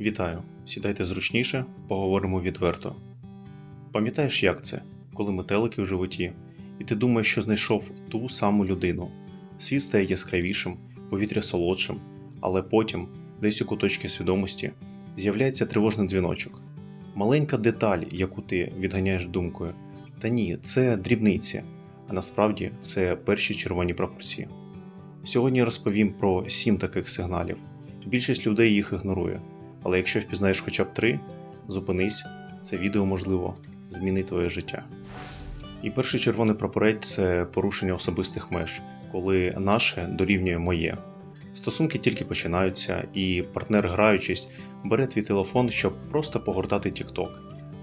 Вітаю! Сідайте зручніше, поговоримо відверто. Пам'ятаєш, як це, коли метелики в животі, і ти думаєш, що знайшов ту саму людину. Світ стає яскравішим, повітря солодшим, але потім, десь у куточці свідомості, з'являється тривожний дзвіночок. Маленька деталь, яку ти відганяєш думкою. Та ні, це дрібниці, а насправді це перші червоні прапорці. Сьогодні розповім про сім таких сигналів. Більшість людей їх ігнорує. Але якщо впізнаєш хоча б три, зупинись, це відео можливо змінить твоє життя. І перший червоний прапорець це порушення особистих меж, коли наше дорівнює моє. Стосунки тільки починаються, і партнер, граючись, бере твій телефон, щоб просто погортати TikTok.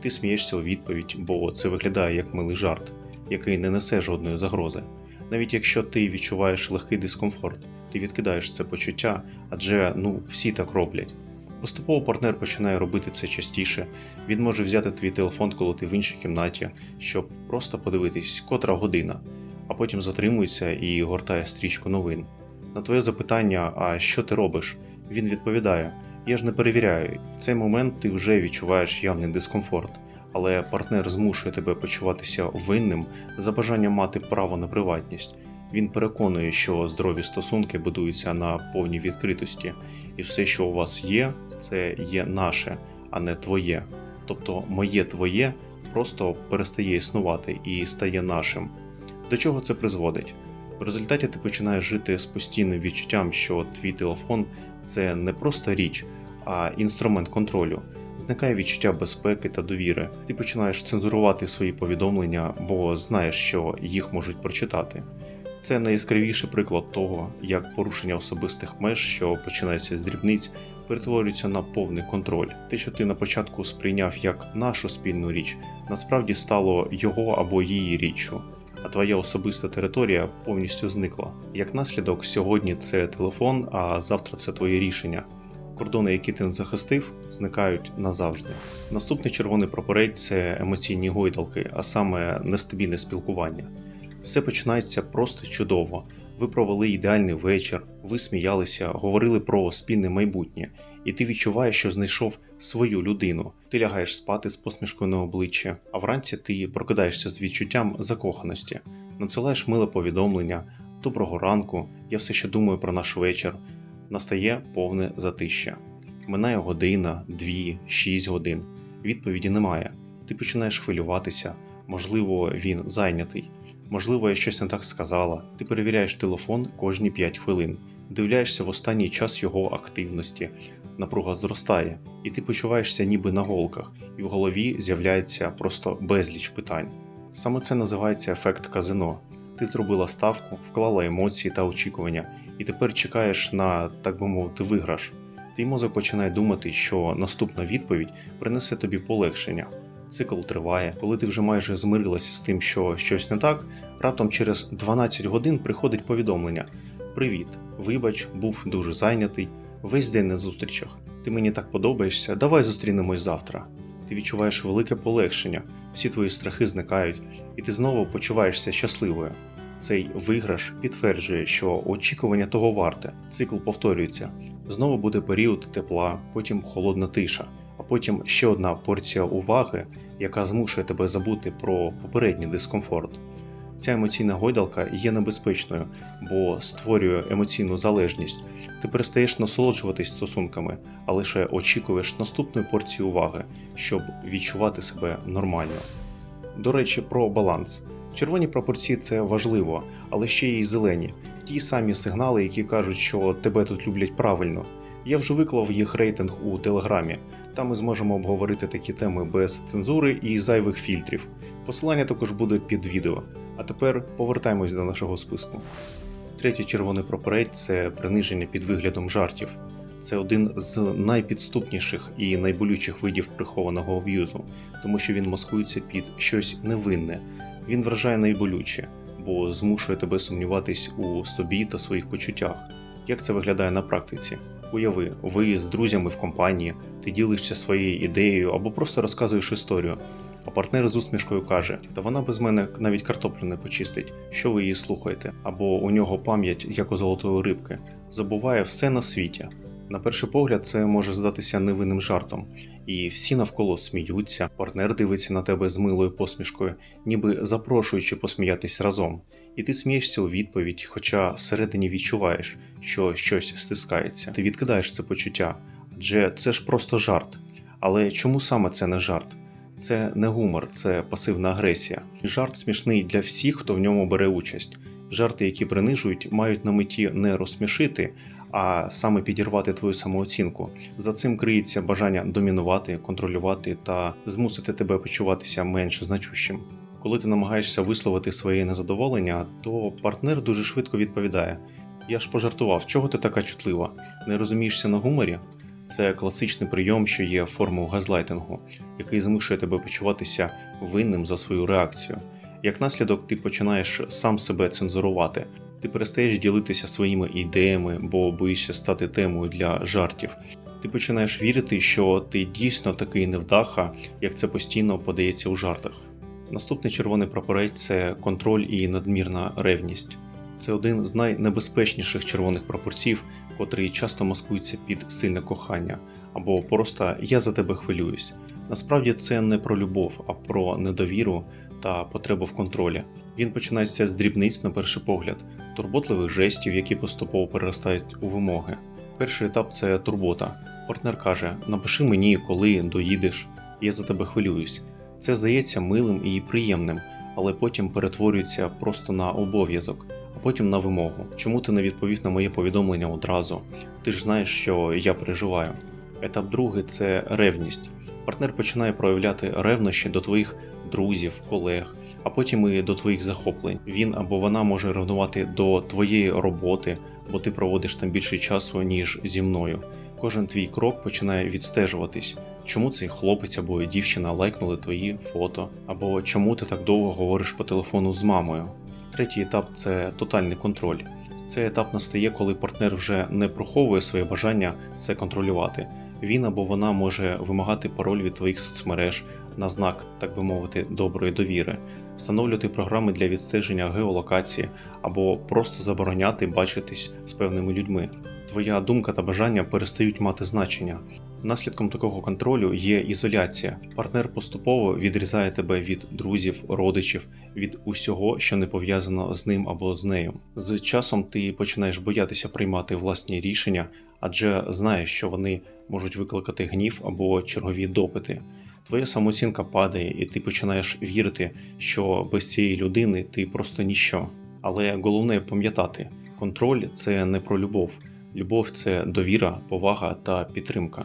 Ти смієшся у відповідь, бо це виглядає як милий жарт, який не несе жодної загрози. Навіть якщо ти відчуваєш легкий дискомфорт, ти відкидаєш це почуття, адже ну всі так роблять. Поступово партнер починає робити це частіше. Він може взяти твій телефон, коли ти в іншій кімнаті, щоб просто подивитись, котра година, а потім затримується і гортає стрічку новин. На твоє запитання, а що ти робиш? Він відповідає: Я ж не перевіряю. В цей момент ти вже відчуваєш явний дискомфорт, але партнер змушує тебе почуватися винним за бажанням мати право на приватність. Він переконує, що здорові стосунки будуються на повній відкритості, і все, що у вас є, це є наше, а не твоє. Тобто моє твоє просто перестає існувати і стає нашим. До чого це призводить? В результаті ти починаєш жити з постійним відчуттям, що твій телефон це не просто річ, а інструмент контролю. Зникає відчуття безпеки та довіри. Ти починаєш цензурувати свої повідомлення, бо знаєш, що їх можуть прочитати. Це найяскравіший приклад того, як порушення особистих меж, що починається з дрібниць, перетворюється на повний контроль. Те, що ти на початку сприйняв як нашу спільну річ, насправді стало його або її річчю, а твоя особиста територія повністю зникла. Як наслідок, сьогодні це телефон, а завтра це твоє рішення. Кордони, які ти не захистив, зникають назавжди. Наступний червоний прапорець це емоційні гойдалки, а саме нестабільне спілкування. Все починається просто чудово. Ви провели ідеальний вечір, ви сміялися, говорили про спільне майбутнє, і ти відчуваєш, що знайшов свою людину. Ти лягаєш спати з посмішкою на обличчі, а вранці ти прокидаєшся з відчуттям закоханості, надсилаєш миле повідомлення, доброго ранку, я все ще думаю про наш вечір. Настає повне затища. Минає година, дві, шість годин. Відповіді немає. Ти починаєш хвилюватися, можливо, він зайнятий. Можливо, я щось не так сказала. Ти перевіряєш телефон кожні 5 хвилин, дивляєшся в останній час його активності. Напруга зростає, і ти почуваєшся ніби на голках, і в голові з'являється просто безліч питань. Саме це називається ефект казино. Ти зробила ставку, вклала емоції та очікування, і тепер чекаєш на, так би мовити, виграш. Твій мозок починає думати, що наступна відповідь принесе тобі полегшення. Цикл триває, коли ти вже майже змирилася з тим, що щось не так, раптом через 12 годин приходить повідомлення: Привіт, вибач, був дуже зайнятий, весь день на зустрічах. Ти мені так подобаєшся, давай зустрінемось завтра. Ти відчуваєш велике полегшення, всі твої страхи зникають, і ти знову почуваєшся щасливою. Цей виграш підтверджує, що очікування того варте. Цикл повторюється. Знову буде період тепла, потім холодна тиша, потім ще одна порція уваги, яка змушує тебе забути про попередній дискомфорт. Ця емоційна гойдалка є небезпечною, бо створює емоційну залежність. Ти перестаєш насолоджуватись стосунками, а лише очікуєш наступної порції уваги, щоб відчувати себе нормально. До речі, про баланс. Червоні пропорції це важливо, але ще й зелені. Ті самі сигнали, які кажуть, що тебе тут люблять правильно. Я вже виклав їх рейтинг у телеграмі. Там ми зможемо обговорити такі теми без цензури і зайвих фільтрів. Посилання також буде під відео. А тепер повертаємось до нашого списку. Третій червоний прапорець це приниження під виглядом жартів. Це один з найпідступніших і найболючих видів прихованого аб'юзу, тому що він маскується під щось невинне. Він вражає найболюче, бо змушує тебе сумніватись у собі та своїх почуттях. Як це виглядає на практиці? Уяви, ви з друзями в компанії, ти ділишся своєю ідеєю або просто розказуєш історію. А партнер з усмішкою каже: Та вона без мене навіть картоплю не почистить, що ви її слухаєте, або у нього пам'ять, як у золотої рибки, забуває все на світі. На перший погляд, це може здатися невинним жартом, і всі навколо сміються, партнер дивиться на тебе з милою посмішкою, ніби запрошуючи посміятись разом. І ти смієшся у відповідь, хоча всередині відчуваєш, що щось стискається. Ти відкидаєш це почуття, адже це ж просто жарт. Але чому саме це не жарт? Це не гумор, це пасивна агресія. Жарт смішний для всіх, хто в ньому бере участь. Жарти, які принижують, мають на меті не розсмішити, а саме підірвати твою самооцінку. За цим криється бажання домінувати, контролювати та змусити тебе почуватися менш значущим. Коли ти намагаєшся висловити своє незадоволення, то партнер дуже швидко відповідає: Я ж пожартував, чого ти така чутлива? Не розумієшся на гуморі? Це класичний прийом, що є формою газлайтингу, який змушує тебе почуватися винним за свою реакцію. Як наслідок, ти починаєш сам себе цензурувати, ти перестаєш ділитися своїми ідеями, бо боїшся стати темою для жартів. Ти починаєш вірити, що ти дійсно такий невдаха, як це постійно подається у жартах. Наступний червоний прапорець це контроль і надмірна ревність. Це один з найнебезпечніших червоних прапорців, котрий часто маскується під сильне кохання, або просто я за тебе хвилююсь. Насправді це не про любов, а про недовіру та потребу в контролі. Він починається з дрібниць на перший погляд, турботливих жестів, які поступово переростають у вимоги. Перший етап це турбота. Партнер каже: Напиши мені, коли доїдеш, я за тебе хвилююсь. Це здається милим і приємним, але потім перетворюється просто на обов'язок, а потім на вимогу. Чому ти не відповів на моє повідомлення одразу? Ти ж знаєш, що я переживаю. Етап другий це ревність. Партнер починає проявляти ревнощі до твоїх друзів, колег, а потім і до твоїх захоплень. Він або вона може ревнувати до твоєї роботи, бо ти проводиш там більше часу, ніж зі мною. Кожен твій крок починає відстежуватись. Чому цей хлопець або дівчина лайкнули твої фото, або чому ти так довго говориш по телефону з мамою. Третій етап це тотальний контроль. Цей етап настає, коли партнер вже не приховує своє бажання все контролювати. Він або вона може вимагати пароль від твоїх соцмереж на знак, так би мовити, доброї довіри, встановлювати програми для відстеження геолокації або просто забороняти бачитись з певними людьми. Твоя думка та бажання перестають мати значення. Наслідком такого контролю є ізоляція. Партнер поступово відрізає тебе від друзів, родичів, від усього, що не пов'язано з ним або з нею. З часом ти починаєш боятися приймати власні рішення, адже знаєш, що вони можуть викликати гнів або чергові допити. Твоя самооцінка падає, і ти починаєш вірити, що без цієї людини ти просто ніщо. Але головне пам'ятати, контроль це не про любов. Любов це довіра, повага та підтримка.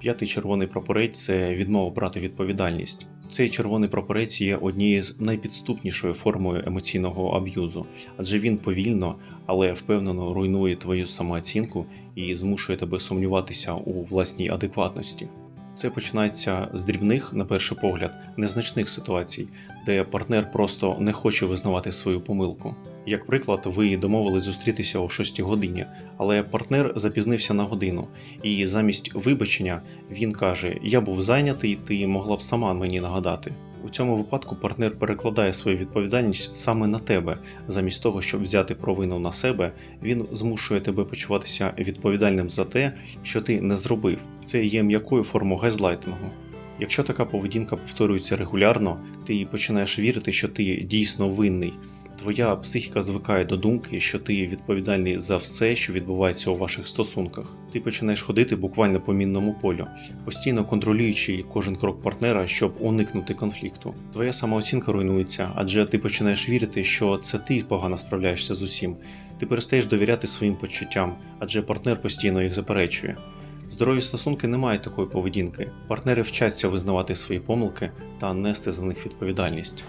П'ятий червоний прапорець це відмова брати відповідальність. Цей червоний прапорець є однією з найпідступнішою формою емоційного аб'юзу, адже він повільно, але впевнено руйнує твою самооцінку і змушує тебе сумніватися у власній адекватності. Це починається з дрібних, на перший погляд, незначних ситуацій, де партнер просто не хоче визнавати свою помилку. Як приклад, ви домовились зустрітися о 6 годині, але партнер запізнився на годину, і замість вибачення він каже: Я був зайнятий, ти могла б сама мені нагадати. У цьому випадку партнер перекладає свою відповідальність саме на тебе. Замість того, щоб взяти провину на себе, він змушує тебе почуватися відповідальним за те, що ти не зробив. Це є м'якою формою газлайтингу. Якщо така поведінка повторюється регулярно, ти починаєш вірити, що ти дійсно винний. Твоя психіка звикає до думки, що ти відповідальний за все, що відбувається у ваших стосунках. Ти починаєш ходити буквально по мінному полю, постійно контролюючи кожен крок партнера, щоб уникнути конфлікту. Твоя самооцінка руйнується, адже ти починаєш вірити, що це ти погано справляєшся з усім. Ти перестаєш довіряти своїм почуттям, адже партнер постійно їх заперечує. Здорові стосунки не мають такої поведінки. Партнери вчаться визнавати свої помилки та нести за них відповідальність.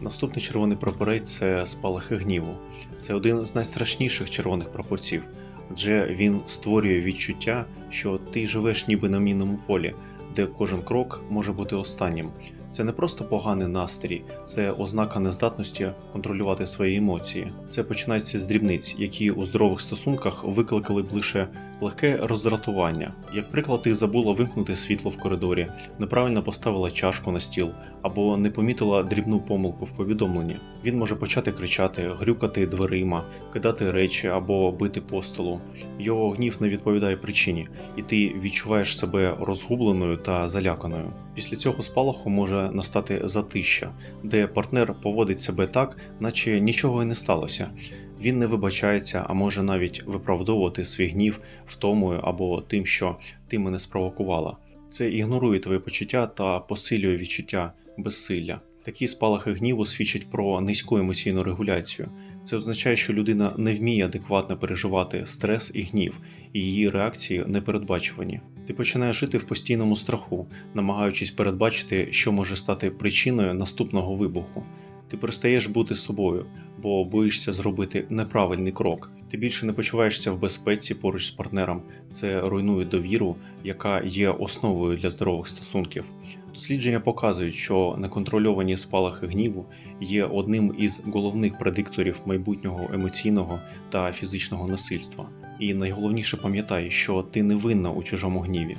Наступний червоний прапорець це спалахи гніву. Це один з найстрашніших червоних прапорців, адже він створює відчуття, що ти живеш ніби на мінному полі, де кожен крок може бути останнім. Це не просто поганий настрій, це ознака нездатності контролювати свої емоції. Це починається з дрібниць, які у здорових стосунках викликали б лише легке роздратування. Як приклад, ти забула вимкнути світло в коридорі, неправильно поставила чашку на стіл або не помітила дрібну помилку в повідомленні. Він може почати кричати, грюкати дверима, кидати речі або бити по столу. Його гнів не відповідає причині, і ти відчуваєш себе розгубленою та заляканою. Після цього спалаху може настати затища, де партнер поводить себе так, наче нічого і не сталося. Він не вибачається, а може навіть виправдовувати свій гнів втомою або тим, що ти мене спровокувала. Це ігнорує твої почуття та посилює відчуття безсилля. Такі спалахи гніву свідчать про низьку емоційну регуляцію. Це означає, що людина не вміє адекватно переживати стрес і гнів, і її реакції непередбачувані. Ти починаєш жити в постійному страху, намагаючись передбачити, що може стати причиною наступного вибуху. Ти перестаєш бути собою, бо боїшся зробити неправильний крок. Ти більше не почуваєшся в безпеці поруч з партнером. Це руйнує довіру, яка є основою для здорових стосунків. Дослідження показують, що неконтрольовані спалахи гніву є одним із головних предикторів майбутнього емоційного та фізичного насильства. І найголовніше пам'ятай, що ти не винна у чужому гніві.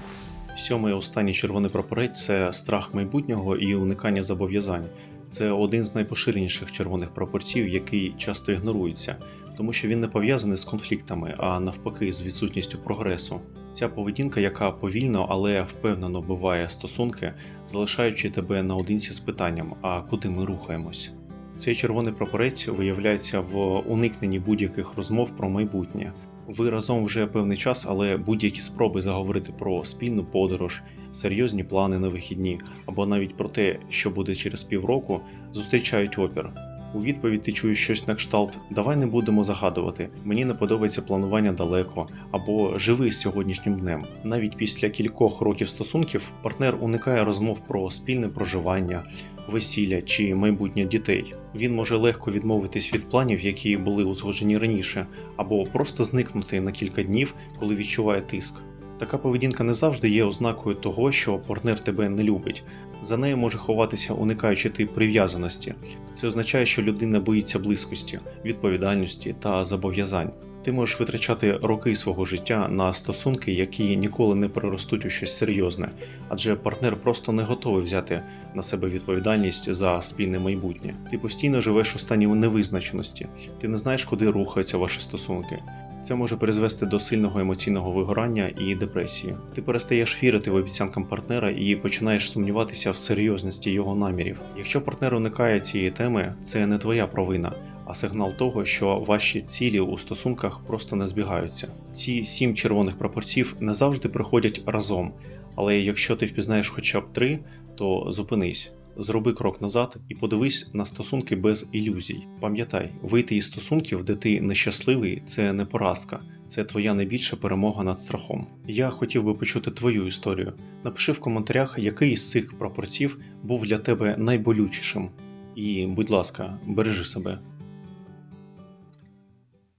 Сьомий останній червоний прапорець це страх майбутнього і уникання зобов'язань. Це один з найпоширеніших червоних прапорців, який часто ігнорується, тому що він не пов'язаний з конфліктами, а навпаки, з відсутністю прогресу. Ця поведінка, яка повільно, але впевнено биває стосунки, залишаючи тебе наодинці з питанням, а куди ми рухаємось. Цей червоний прапорець виявляється в уникненні будь-яких розмов про майбутнє. Ви разом вже певний час, але будь-які спроби заговорити про спільну подорож, серйозні плани на вихідні або навіть про те, що буде через півроку, зустрічають опір. У відповідь ти чуєш щось на кшталт Давай не будемо загадувати, мені не подобається планування далеко або живи з сьогоднішнім днем. Навіть після кількох років стосунків партнер уникає розмов про спільне проживання, весілля чи майбутнє дітей. Він може легко відмовитись від планів, які були узгоджені раніше, або просто зникнути на кілька днів, коли відчуває тиск. Така поведінка не завжди є ознакою того, що партнер тебе не любить. За нею може ховатися уникаючи тип прив'язаності. Це означає, що людина боїться близькості, відповідальності та зобов'язань. Ти можеш витрачати роки свого життя на стосунки, які ніколи не переростуть у щось серйозне, адже партнер просто не готовий взяти на себе відповідальність за спільне майбутнє. Ти постійно живеш у стані невизначеності, ти не знаєш, куди рухаються ваші стосунки. Це може призвести до сильного емоційного вигорання і депресії. Ти перестаєш вірити в обіцянкам партнера і починаєш сумніватися в серйозності його намірів. Якщо партнер уникає цієї теми, це не твоя провина, а сигнал того, що ваші цілі у стосунках просто не збігаються. Ці сім червоних прапорців не завжди приходять разом, але якщо ти впізнаєш хоча б три, то зупинись. Зроби крок назад і подивись на стосунки без ілюзій. Пам'ятай, вийти із стосунків, де ти нещасливий, це не поразка, це твоя найбільша перемога над страхом. Я хотів би почути твою історію. Напиши в коментарях, який із цих прапорців був для тебе найболючішим. І, будь ласка, бережи себе.